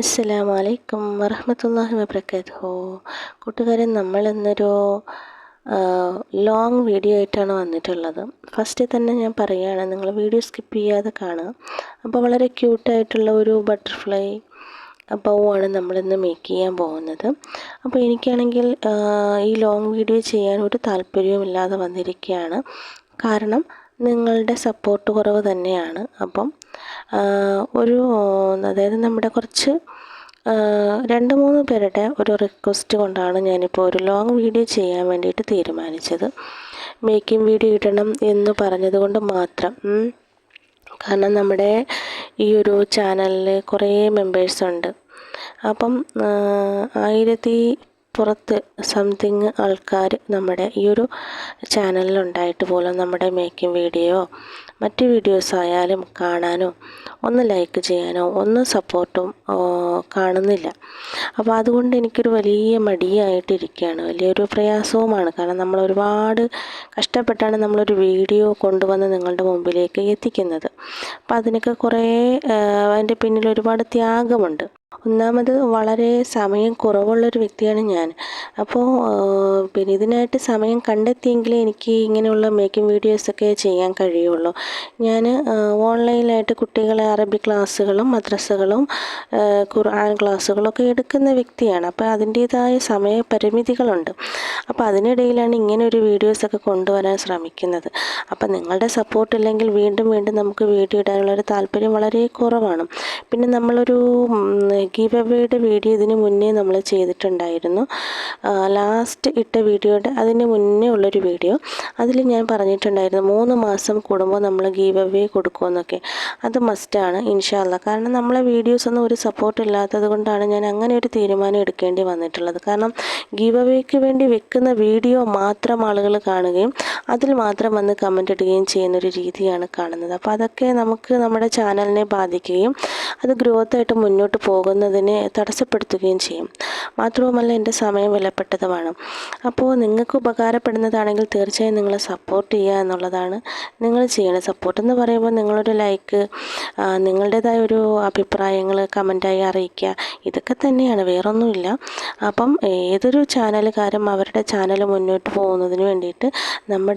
അസ്സലാമു അലൈക്കും വറഹമത്തല്ലാഹി വബർക്കാത്തു കൂട്ടുകാരെ നമ്മൾ ഇന്നൊരു ലോങ് വീഡിയോ ആയിട്ടാണ് വന്നിട്ടുള്ളത്. ഫസ്റ്റ് തന്നെ ഞാൻ പറയുകയാണ് നിങ്ങൾ വീഡിയോ സ്കിപ്പ് ചെയ്യാതെ കാണുക. അപ്പോൾ വളരെ ക്യൂട്ടായിട്ടുള്ള ഒരു ബട്ടർഫ്ലൈ ബൗവാണ് നമ്മളിന്ന് മേക്ക് ചെയ്യാൻ പോകുന്നത്. അപ്പോൾ എനിക്കാണെങ്കിൽ ഈ ലോങ് വീഡിയോ ചെയ്യാൻ ഒരു താല്പര്യവുമില്ലാതെ വന്നിരിക്കുകയാണ്. കാരണം നിങ്ങളുടെ സപ്പോർട്ട് കുറവ് തന്നെയാണ്. അപ്പം ഒരു അതായത് നമ്മുടെ കുറച്ച് രണ്ട് മൂന്ന് പേരുടെ ഒരു റിക്വസ്റ്റ് കൊണ്ടാണ് ഞാനിപ്പോൾ ഒരു ലോങ് വീഡിയോ ചെയ്യാൻ വേണ്ടിയിട്ട് തീരുമാനിച്ചത്. മേക്കിംഗ് വീഡിയോ ഇടണം എന്ന് പറഞ്ഞതുകൊണ്ട് മാത്രം. കാരണം നമ്മുടെ ഈ ഒരു ചാനലിൽ കുറേ മെമ്പേഴ്സ് ഉണ്ട്. അപ്പം ആയിരത്തി പുറത്ത് സംതിങ് ആൾക്കാർ നമ്മുടെ ഈ ഒരു ചാനലിലുണ്ടായിട്ട് പോലും നമ്മുടെ മേക്കിംഗ് വീഡിയോ മറ്റ് വീഡിയോസ് ആയാലും കാണാനോ ഒന്ന് ലൈക്ക് ചെയ്യാനോ ഒന്ന് സപ്പോർട്ടും കാണുന്നില്ല. അപ്പോൾ അതുകൊണ്ട് എനിക്കൊരു വലിയ മടിയായിട്ടിരിക്കുകയാണ്. വലിയൊരു പ്രയാസവുമാണ്. കാരണം നമ്മൾ ഒരുപാട് കഷ്ടപ്പെട്ടാണ് നമ്മളൊരു വീഡിയോ കൊണ്ടുവന്ന് നിങ്ങളുടെ മുമ്പിലേക്ക് എത്തിക്കുന്നത്. അപ്പോൾ അതിനൊക്കെ കുറേ അതിന്റെ പിന്നിൽ ഒരുപാട് ത്യാഗമുണ്ട്. ഒന്നാമത് വളരെ സമയം കുറവുള്ളൊരു വ്യക്തിയാണ് ഞാൻ. അപ്പോൾ പിന്നെ ഇതിനായിട്ട് സമയം കണ്ടെത്തിയെങ്കിലേ എനിക്ക് ഇങ്ങനെയുള്ള മേക്കിംഗ് വീഡിയോസൊക്കെ ചെയ്യാൻ കഴിയുള്ളൂ. ഞാൻ ഓൺലൈനിലായിട്ട് കുട്ടികളെ അറബി ക്ലാസ്സുകളും മദ്രസകളും ഖുർആൻ ക്ലാസ്സുകളൊക്കെ എടുക്കുന്ന വ്യക്തിയാണ്. അപ്പോൾ അതിന്റേതായ സമയപരിമിതികളുണ്ട് അപ്പോൾ അതിനിടയിലാണ് ഇങ്ങനെ ഒരു വീഡിയോസൊക്കെ കൊണ്ടുവരാൻ ശ്രമിക്കുന്നത്. അപ്പോൾ നിങ്ങളുടെ സപ്പോർട്ട് ഇല്ലെങ്കിൽ വീണ്ടും വീണ്ടും നമുക്ക് വീഡിയോ ഇടാനുള്ളൊരു താല്പര്യം വളരെ കുറവാണ്. പിന്നെ നമ്മളൊരു ഗീവ് അവയുടെ വീഡിയോ ഇതിന് മുന്നേ നമ്മൾ ചെയ്തിട്ടുണ്ടായിരുന്നു. ലാസ്റ്റ് ഇട്ട വീഡിയോയുടെ അതിന് മുന്നേ ഉള്ളൊരു വീഡിയോ അതിൽ ഞാൻ പറഞ്ഞിട്ടുണ്ടായിരുന്നു മൂന്ന് മാസം കൂടുമ്പോൾ നമ്മൾ അവേ കൊടുക്കുമെന്നൊക്കെ. അത് മസ്റ്റാണ് ഇൻഷാല്ല കാരണം നമ്മളെ വീഡിയോസൊന്നും ഒരു സപ്പോർട്ട് ഇല്ലാത്തത് കൊണ്ടാണ് ഞാൻ അങ്ങനെ ഒരു തീരുമാനം എടുക്കേണ്ടി വന്നിട്ടുള്ളത്. കാരണം ഗീബവേക്ക് വേണ്ടി വെക്കുന്ന വീഡിയോ മാത്രം ആളുകൾ കാണുകയും അതിൽ മാത്രം വന്ന് കമന്റ് ഇടുകയും ചെയ്യുന്ന ഒരു രീതിയാണ് കാണുന്നത്. അപ്പോൾ അതൊക്കെ നമുക്ക് നമ്മുടെ ചാനലിനെ ബാധിക്കുകയും അത് ഗ്രോത്ത് ആയിട്ട് മുന്നോട്ട് പോകുന്നതിനെ തടസ്സപ്പെടുത്തുകയും ചെയ്യും. മാത്രവുമല്ല എന്റെ സമയം വിലപ്പെട്ടതുമാണ്. അപ്പോൾ നിങ്ങൾക്ക് ഉപകാരപ്പെടുന്നതാണെങ്കിൽ തീർച്ചയായും നിങ്ങളെ സപ്പോർട്ട് ചെയ്യുക എന്നുള്ളതാണ് നിങ്ങൾ ചെയ്യുന്ന സപ്പോർട്ട് എന്ന് പറയുമ്പോൾ നിങ്ങളൊരു ലൈക്ക് നിങ്ങളുടേതായ ഒരു അഭിപ്രായങ്ങൾ കമന്റായി അറിയിക്കുക. ഇതൊക്കെ തന്നെയാണ് വേറൊന്നുമില്ല. അപ്പം ഏതൊരു ചാനലുകാരും അവരുടെ ചാനൽ മുന്നോട്ട് പോകുന്നതിന് വേണ്ടിയിട്ട് നമ്മുടെ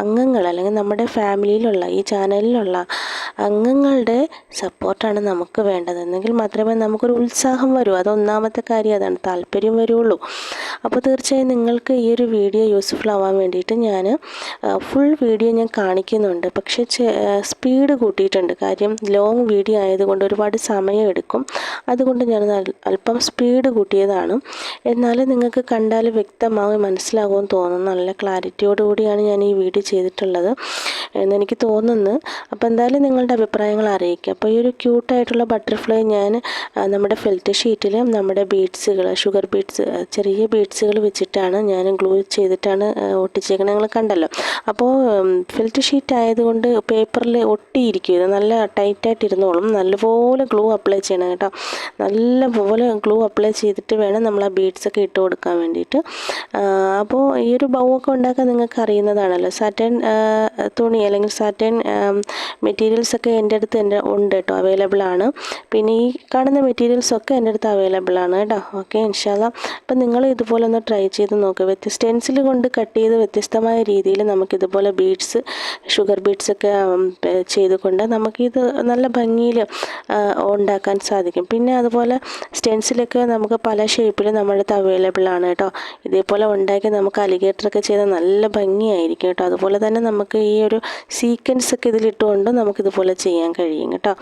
അംഗങ്ങൾ അല്ലെങ്കിൽ നമ്മുടെ ഫാമിലിയിലുള്ള ഈ ചാനലിലുള്ള അംഗങ്ങളുടെ സപ്പോർട്ടാണ് നമുക്ക് വേണ്ടത്. എന്നെങ്കിൽ മാത്രമേ നമുക്കൊരു ഉത്സാഹം വരൂ. അതൊന്നാമത്തെ കാര്യം അതാണ്. താല്പര്യം വരുള്ളൂ. അപ്പോൾ തീർച്ചയായും നിങ്ങൾക്ക് ഈ ഒരു വീഡിയോ യൂസ്ഫുൾ ആവാൻ വേണ്ടിയിട്ട് ഞാൻ ഫുൾ വീഡിയോ ഞാൻ കാണിക്കുന്നുണ്ട്. പക്ഷേ സ്പീഡ് കൂട്ടിയിട്ടുണ്ട്. കാര്യം ലോങ് വീഡിയോ ആയതുകൊണ്ട് ഒരുപാട് സമയം എടുക്കും. അതുകൊണ്ട് ഞാൻ അല്പം സ്പീഡ് കൂട്ടിയതാണ്. എന്നാൽ നിങ്ങൾക്ക് കണ്ടാൽ വ്യക്തമാവും മനസ്സിലാകുമെന്ന് തോന്നുന്നു. നല്ല ക്ലാരിറ്റിയോട് കൂടിയാണ് ഞാൻ ഈ വീഡിയോ ചെയ്തിട്ടുള്ളത് എന്നെനിക്ക് തോന്നുന്നു. അപ്പോൾ എന്തായാലും നിങ്ങളുടെ അഭിപ്രായങ്ങൾ അറിയിക്കുക. അപ്പോൾ ഈ ഒരു ക്യൂട്ടായിട്ടുള്ള ബട്ടർഫ്ലൈ ഞാൻ നമ്മുടെ ഫെൽറ്റ് ഷീറ്റിൽ നമ്മുടെ ബീഡ്സുകൾ ഷുഗർ ബീഡ്സ് ചെറിയ ബീഡ്സുകൾ വെച്ചിട്ടാണ് ഞാൻ ഗ്ലൂ ചെയ്തിട്ടാണ് ഒട്ടിച്ചേക്കുന്നത് നിങ്ങൾ കണ്ടല്ലോ. അപ്പോൾ ഫെൽറ്റ് ഷീറ്റ് ആയതുകൊണ്ട് പേപ്പറിൽ ഒട്ടിയിരിക്കും. നല്ല ടൈറ്റായിട്ട് ഇരുന്നോളും. നല്ലപോലെ ഗ്ലൂ അപ്ലൈ ചെയ്യണം കേട്ടോ. നല്ലപോലെ ഗ്ലൂ അപ്ലൈ ചെയ്തിട്ട് വേണം നമ്മൾ ആ ബീഡ്സൊക്കെ ഇട്ട് കൊടുക്കാൻ വേണ്ടിയിട്ട്. അപ്പോൾ ഈ ഒരു ബൗ ഒക്കെ ഉണ്ടാക്കാൻ നിങ്ങൾക്ക് അറിയുന്നതാണല്ലോ സാറ്റൻ തുണി അല്ലെങ്കിൽ സാറ്റൻ മെറ്റീരിയൽസ് ഒക്കെ എന്റെ അടുത്ത് എന്റെ ഉണ്ട് കേട്ടോ അവൈലബിൾ ആണ്. പിന്നെ ഈ കാണുന്ന മെറ്റീരിയൽസ് ഒക്കെ എന്റെ അടുത്ത് അവൈലബിൾ ആണ് കേട്ടോ. ഓക്കെ ഇൻഷാല്ല അപ്പം നിങ്ങൾ ഇതുപോലെ ഒന്ന് ട്രൈ ചെയ്ത് നോക്കുക വ്യത്യസ്ത സ്റ്റെൻസിൽ കൊണ്ട് കട്ട് ചെയ്ത് വ്യത്യസ്തമായ രീതിയിൽ നമുക്ക് ഇതുപോലെ ബീഡ്സ് ഷുഗർ ബീഡ്സ് ഒക്കെ ചെയ്തുകൊണ്ട് നമുക്കിത് നല്ല ഭംഗിയിൽ ഉണ്ടാക്കാൻ സാധിക്കും. പിന്നെ അതുപോലെ സ്റ്റെൻസിലൊക്കെ നമുക്ക് പല ഷേപ്പിൽ നമ്മുടെ അടുത്ത് അവൈലബിൾ ആണ് കേട്ടോ. ഇതേപോലെ ഉണ്ടാക്കി നമുക്ക് അലിഗേറ്ററൊക്കെ ചെയ്ത് നല്ല ഭംഗിയായിരിക്കും കേട്ടോ. അതുപോലെ തന്നെ നമുക്ക് ഈ ഒരു സീക്വൻസ് ഒക്കെ ഇതിലിട്ടുകൊണ്ട് നമുക്കിതുപോലെ ചെയ്യാൻ കഴിയും കേട്ടോ.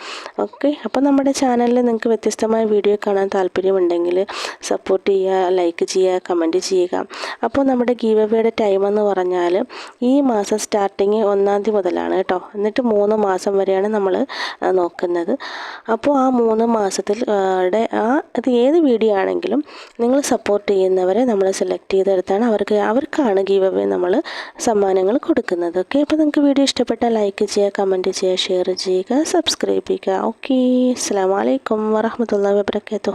ഓക്കെ അപ്പോൾ നമ്മുടെ ചാനലിൽ നിങ്ങൾക്ക് വ്യത്യസ്തമായ വീഡിയോ കാണാൻ താല്പര്യമുണ്ടെങ്കിൽ സപ്പോർട്ട് ചെയ്യുക ലൈക്ക് ചെയ്യുക കമന്റ് ചെയ്യുക. അപ്പോൾ നമ്മുടെ ഗീവ് അവയുടെ ടൈം എന്ന് പറഞ്ഞാൽ ഈ മാസം സ്റ്റാർട്ടിങ് ഒന്നാം തീയതി മുതലാണ് കേട്ടോ. എന്നിട്ട് മൂന്ന് മാസം വരെയാണ് നമ്മൾ നോക്കുന്നത്. അപ്പോൾ ആ മൂന്ന് മാസത്തിൽ ആ അത് ഏത് വീഡിയോ ആണെങ്കിലും നിങ്ങൾ സപ്പോർട്ട് ചെയ്യുന്നവരെ നമ്മൾ സെലക്ട് ചെയ്തെടുത്താണ്. അവർക്ക് അവർക്കാണ് ഗീവ് അവേ നമ്മൾ സമ്മാനങ്ങൾ കൊടുക്കുന്നത് ഓക്കെ അപ്പോൾ നിങ്ങൾക്ക് വീഡിയോ ഇഷ്ടപ്പെട്ടാൽ ലൈക്ക് ചെയ്യുക കമന്റ് ചെയ്യുക ഷെയർ ചെയ്യുക സബ്സ്ക്രൈബ് ചെയ്യുക. ഓക്കെ അസ്സാം വലൈക്കും വറഹമത്തല്ലാ വാബർക്കാത്തു